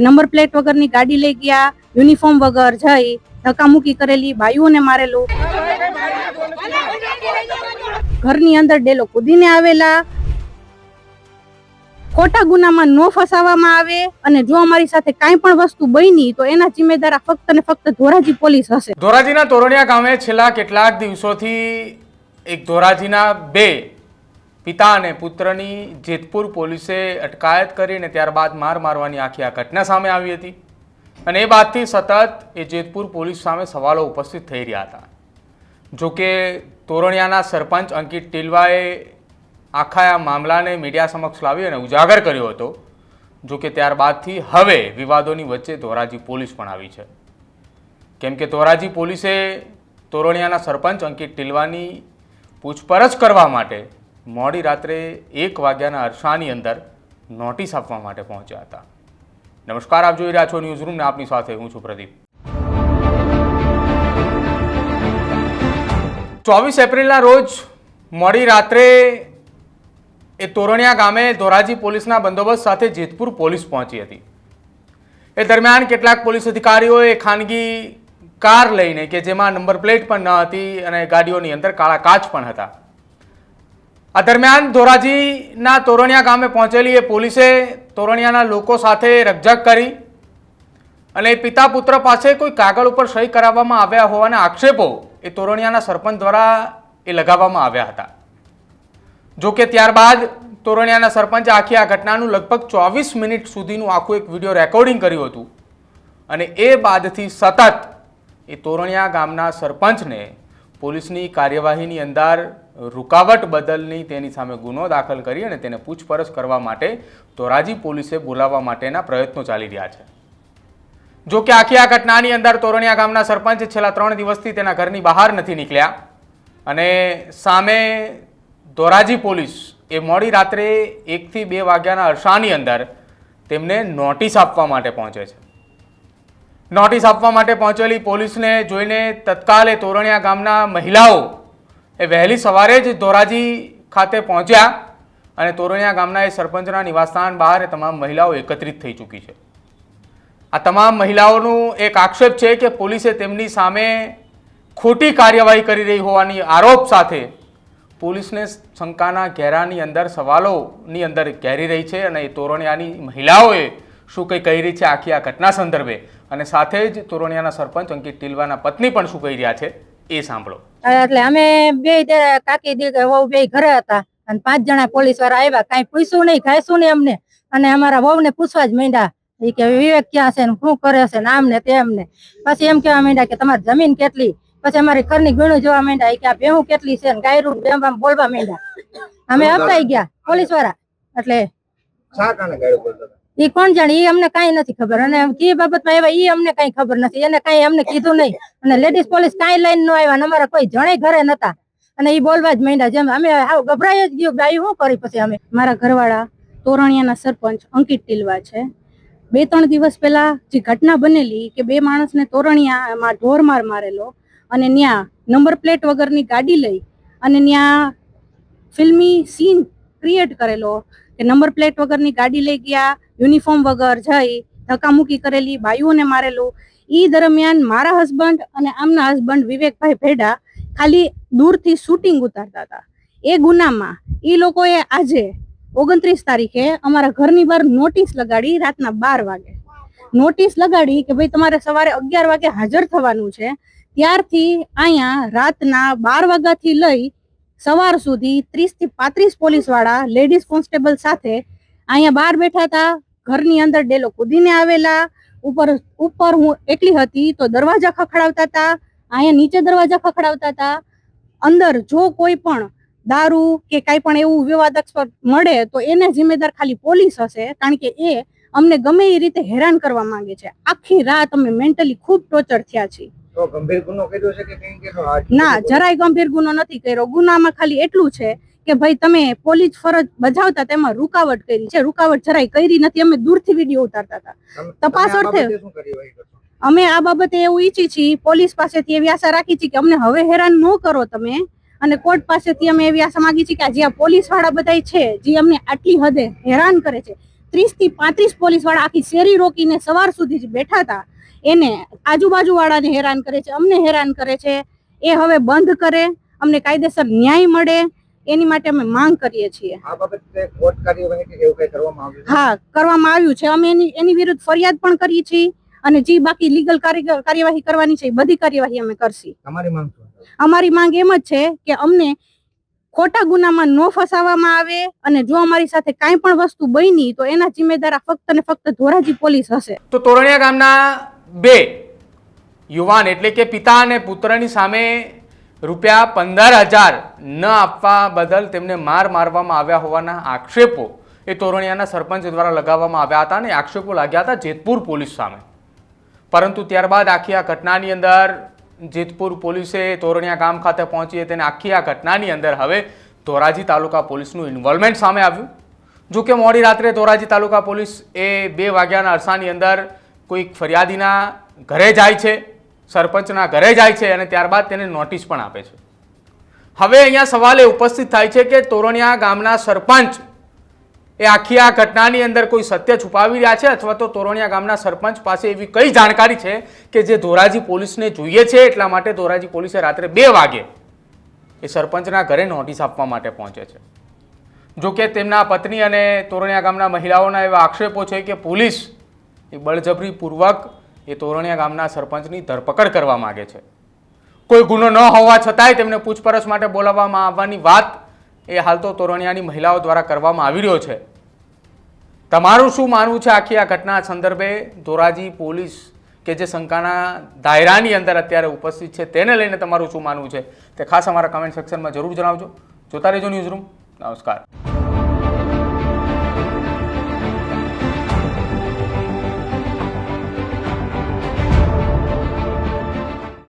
Number plate વગરની ગાડી લઈ ગયા, યુનિફોર્મ વગર જઈ, ધક્કામુક્કી કરેલી બાયુઓને મારેલું. ઘરની અંદર ડેલો કૂદીને આવેલા. ખોટા ગુનામાં ન ફસાવવામાં આવે અને જો અમારી સાથે કાંઈ પણ વસ્તુ બની તો એના જિમ્મેદાર ફક્ત ને ફક્ત ધોરાજી પોલીસ હશે. ધોરાજીના તોરણિયા ગામે છેલ્લા કેટલાક દિવસોથી એક ધોરાજીના બે પિતા અને પુત્રની જેતપુર પોલીસે અટકાયત કરીને ત્યારબાદ માર મારવાની આખી આ ઘટના સામે આવી હતી. અને એ બાદથી સતત એ જેતપુર પોલીસ સામે સવાલો ઉપસ્થિત થઈ રહ્યા હતા. જોકે તોરણિયાના સરપંચ અંકિત ટીલવાએ આખા આ મામલાને મીડિયા સમક્ષ લાવી અને ઉજાગર કર્યો હતો. જો કે ત્યારબાદથી હવે વિવાદોની વચ્ચે ધોરાજી પોલીસ પણ આવી છે. કેમ કે ધોરાજી પોલીસે તોરણિયાના સરપંચ અંકિત ટીલવાની પૂછપરછ કરવા માટે મોડી રાત્રે એક વાગ્યાના અરસાની અંદર નોટિસ આપવા માટે પહોંચ્યા હતા. નમસ્કાર, આપ જોઈ રહ્યા છો ન્યૂઝ રૂમ ને આપની સાથે હું છું પ્રદીપ. ચોવીસ એપ્રિલના રોજ મોડી રાત્રે એ તોરણિયા ગામે ધોરાજી પોલીસના બંદોબસ્ત સાથે જેતપુર પોલીસ પહોંચી હતી. એ દરમિયાન કેટલાક પોલીસ અધિકારીઓએ ખાનગી કાર લઈને, કે જેમાં નંબર પ્લેટ પણ ન હતી અને ગાડીઓની અંદર કાળા કાચ પણ હતા આ દરમિયાન ધોરાજીના તોરણિયા ગામે પહોંચેલી એ પોલીસે તોરણિયાના લોકો સાથે રકઝક કરી અને પિતા પુત્ર પાસે કોઈ કાગળ ઉપર સહી કરાવવામાં આવ્યા હોવાના આક્ષેપો એ તોરણિયાના સરપંચ દ્વારા એ લગાવવામાં આવ્યા હતા. જો કે ત્યારબાદ તોરણિયાના સરપંચે આખી આ ઘટનાનું લગભગ ચોવીસ મિનિટ સુધીનું આખું એક વીડિયો રેકોર્ડિંગ કર્યું હતું અને એ બાદથી સતત એ તોરણિયા ગામના સરપંચને પોલીસની કાર્યવાહીની અંદર રૂકાવટ બદલની તેની સામે ગુનો દાખલ કરી અને તેને પૂછપરછ કરવા માટે ધોરાજી પોલીસે બોલાવવા માટેના પ્રયત્નો ચાલી રહ્યા છે. જો કે આખી આ ઘટનાની અંદર તોરણિયા ગામના સરપંચ છેલ્લા ત્રણ દિવસથી તેના ઘરની બહાર નથી નીકળ્યા અને સામે ધોરાજી પોલીસ એ મોડી રાત્રે એકથી બે વાગ્યાના અરસાની અંદર તેમને નોટિસ આપવા માટે પહોંચે છે. નોટિસ આપવા માટે પહોંચેલી પોલીસને જોઈને તત્કાલે તોરણિયા ગામના મહિલાઓ એ વહેલી સવારે જ ધોરાજી ખાતે પહોંચ્યા અને તોરણિયા ગામના એ સરપંચના નિવાસસ્થાન બહાર તમામ મહિલાઓ એકત્રિત થઈ ચૂકી છે. આ તમામ મહિલાઓનું એક આક્ષેપ છે કે પોલીસે તેમની સામે ખોટી કાર્યવાહી કરી રહી હોવાની આરોપ સાથે પોલીસને શંકાના ઘેરાની અંદર, સવાલોની અંદર ઘેરી રહી છે અને એ તોરણિયાની મહિલાઓએ શું કંઈ કહી રહી છે આખી આ ઘટના સંદર્ભે. અને સાથે જ તોરણિયાના સરપંચ અંકિત ટીલવાના પત્ની પણ શું કહી રહ્યા છે એ સાંભળો. એટલે અમે બે કાકી દીકરા વહુ બે ઘરે હતા અને પાંચ જણા પોલીસવાળા આવ્યા. કઈ પૂછ્યું નહીં ખાઈશું નહીં અમને. અને અમારા વહુ ને પૂછવા જ માંડ્યા. ઈ કે વિવેક ક્યાં છે ને શું કરે છે ને આમ ને તેમ ને. પછી એમ કેવા માંડ્યા કે તમારી જમીન કેટલી? પછી અમારી ઘરની ગણું જોવા માંડ્યા. કે આ ભેહું કેટલી છે? ને ગાયરું બેમ બોલવા માંડ્યા. અમે અપાઈ ગયા પોલીસવાળા. એટલે શા કારણે ગાળો બોલતો ઈ કોણ જાણે? ઈ અમને કાંઈ નથી ખબર. અને કી બાબતમાં આવ્યા ઈ અમને કાંઈ ખબર નથી. એને કઈ અમને કીધું નહીં. અને લેડીઝ પોલીસ કાંઈ લઈને ન આવ્યા અમારા કોઈ જણે ઘરે નતા. અને ઈ બોલવા જ માંડ્યા જેમ અમે આવ ગભરાઈ જ ગયું ગાયું શું કરી પછી અમે? મારા ઘરવાળા તોરણિયાના સરપંચ અંકિત ટીલવા છે. બે, ત્રણ દિવસ પહેલા જે ઘટના બનેલી કે બે માણસને તોરણિયામાં ઢોરમાર મારેલો અને ત્યાં નંબર પ્લેટ વગરની ગાડી લઈ અને ત્યાં ફિલ્મી સીન ક્રિએટ કરેલો કે નંબર પ્લેટ વગરની ગાડી લઈ ગયા, યુનિફોર્મ વગર જઈ, ધક્કામુક્કી કરેલી, બાયુઓને મારેલું. એ દરમિયાન મારા હસબન્ડ અને આમના હસબન્ડ વિવેકભાઈ ભેડા ખાલી દૂરથી શૂટિંગ ઉતારતા હતા. એ ગુનામાં એ લોકોએ આજે ઓગણત્રીસ તારીખે અમારા ઘરની બહાર નોટિસ લગાડી રાતના બાર વાગે. નોટિસ લગાડી કે ભાઈ તમારે સવારે અગિયાર વાગે હાજર થવાનું છે. ત્યારથી અહીંયા રાતના બાર વાગ્યાથી લઈ સવાર સુધી ત્રીસથી પાંત્રીસ પોલીસવાળા લેડીઝ કોન્સ્ટેબલ સાથે અહીંયા બહાર બેઠા હતા. ઘરની અંદર ડેલો કૂદીને આવેલા. ઉપર ઉપર હું એકલી હતી તો દરવાજા ખખડાવતા હતા. અહીંયા નીચે દરવાજા ખખડાવતા હતા. અંદર જો કોઈ પણ દારૂ કે કાંઈ પણ એવું વિવાદાસ્પદ મળે તો એને જિમ્મેદાર ખાલી પોલીસ હશે કારણ કે એ અમને ગમે એ રીતે હેરાન કરવા માંગે છે. આખી રાત અમે મેન્ટલી ખૂબ ટોર્ચર થયા છીએ. તો ગંભીર ગુનો કર્યો છે કે કઈ ના જરાય ગંભીર ગુનો નથી કર્યો. ગુનામાં ખાલી એટલું છે કે ભાઈ તમે પોલીસ ફરજ બજાવતા તેમાં રૂકાવટ કરી છે. રૂકાવટ જરાય કરી નથી. અમે દૂરથી વીડિયો ઉતારતા હતા. તપાસ આ અર્થે-? અમે આ બાબતે એવું ઈચ્છી છીએ પોલીસ પાસેથી એવી આશા રાખી છીએ કે અમને હવે હેરાન ન કરો તમે અને કોર્ટ પાસેથી અમે એવી આશા માંગી છીએ કે આ જે આ પોલીસવાળા બધા છે જે અમને આટલી હદે હેરાન કરે છે ત્રીસથી પાંત્રીસ પોલીસવાળા આખી શેરી રોકીને સવાર સુધી જ બેઠા હતા. એને આજુબાજુવાળાને હેરાન કરે છે અમને હેરાન કરે છે. એ હવે બંધ કરે અમને કાયદેસર ન્યાય મળે એની માટે અમે માંગ કરીએ છીએ. આ બાબતે કોર્ટ કાર્યવાહી કે એવું કઈ કરવામાં આવ્યું છે? હા કરવામાં આવ્યું છે. અમે એની એની વિરુદ્ધ ફરિયાદ પણ કરી છીએ અને જે બાકી લીગલ કાર્યવાહી કરવાની છે એ બધી કાર્યવાહી અમે કરશી. તમારી માંગ શું છે? અમારી માંગ એમ જ છે કે અમને ખોટા ગુનામાં ન ફસાવવામાં આવે અને જો અમારી સાથે કાંઈ પણ વસ્તુ બની તો એના જિમ્મેદાર ફક્ત ને ફક્ત ધોરાજી પોલીસ હશે. તો તોરણિયા ગામના બે યુવાન એટલે કે પિતા અને પુત્રની સામે રૂપિયા પંદર હજાર ન આપવા બદલ તેમને માર મારવામાં આવ્યા હોવાના આક્ષેપો એ તોરણિયાના સરપંચ દ્વારા લગાવવામાં આવ્યા હતા અને આક્ષેપો લાગ્યા હતા જેતપુર પોલીસ સામે. પરંતુ ત્યારબાદ આખી આ ઘટનાની અંદર જેતપુર પોલીસે તોરણિયા ગામ ખાતે પહોંચી તેને આખી આ ઘટનાની અંદર હવે ધોરાજી તાલુકા પોલીસનું ઇન્વોલ્વમેન્ટ સામે આવ્યું. જો કે મોડી રાત્રે ધોરાજી તાલુકા પોલીસ એ બે વાગ્યાના અરસાની અંદર કોઈક ફરિયાદીના ઘરે જાય છે, સરપંચના ઘરે જાય છે અને ત્યારબાદ તેને નોટિસ પણ આપે છે. હવે અહીંયા સવાલ એ ઉપસ્થિત થાય છે કે તોરણિયા ગામના સરપંચ એ આખી આ ઘટનાની અંદર કોઈ સત્ય છુપાવી રહ્યા છે અથવા તો તોરણિયા ગામના સરપંચ પાસે એવી કઈ જાણકારી છે કે જે ધોરાજી પોલીસને જોઈએ છે? એટલા માટે ધોરાજી પોલીસે રાત્રે બે વાગે એ સરપંચના ઘરે નોટિસ આપવા માટે પહોંચે છે. જો કે તેમના પત્ની અને તોરણિયા ગામના મહિલાઓના એવા આક્ષેપો છે કે પોલીસ એ બળજબરીપૂર્વક એ તોરણિયા ગામના સરપંચની ધરપકડ કરવા માગે છે. કોઈ ગુનો ન હોવા છતાંય તેમને પૂછપરછ માટે બોલાવવામાં આવવાની વાત એ હાલ તો તોરણિયાની મહિલાઓ દ્વારા કરવામાં આવી રહ્યો છે. તમારું શું માનવું છે આખી આ ઘટના સંદર્ભે ધોરાજી પોલીસ કે જે શંકાના દાયરાની અંદર અત્યારે ઉપસ્થિત છે તેને લઈને તમારું શું માનવું છે? તે ખાસ અમારા કમેન્ટ સેક્શનમાં જરૂર જણાવજો. જોતા રહેજો ન્યૂઝ રૂમ નમસ્કાર.